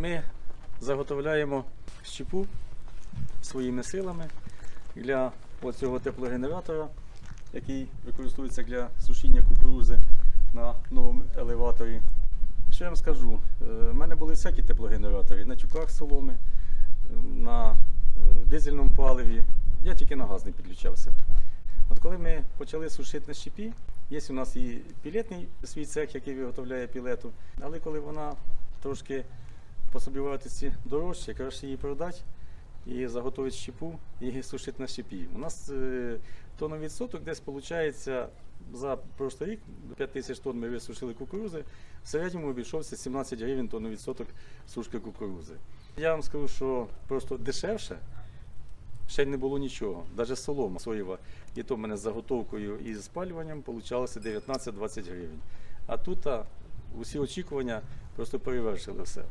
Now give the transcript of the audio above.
Ми заготовляємо щепу своїми силами для цього теплогенератора, який використовується для сушіння кукурузи на новому елеваторі. Що я вам скажу? У мене були всякі теплогенератори на тюках соломи, е, на е, дизельному паливі. Я тільки на газ не підключався. От коли ми почали сушити на щепі, є у нас і пілетний свій цех, який виготовляє пілету, але коли вона трошки по собівартості дорожче, краще її продати і заготовити щепу і сушити на щепі. У нас е, тонна відсоток десь виходить за прошлий рік 5 тисяч тонн ми висушили кукурузи. В середньому обійшовся 17 гривень тонну відсоток сушки кукурузи. Я вам скажу, що просто дешевше ще не було нічого. Навіть солома соєва, і то в мене з заготовкою і з спалюванням получалося 19-20 гривень. А тут а, усі очікування просто перевершили все.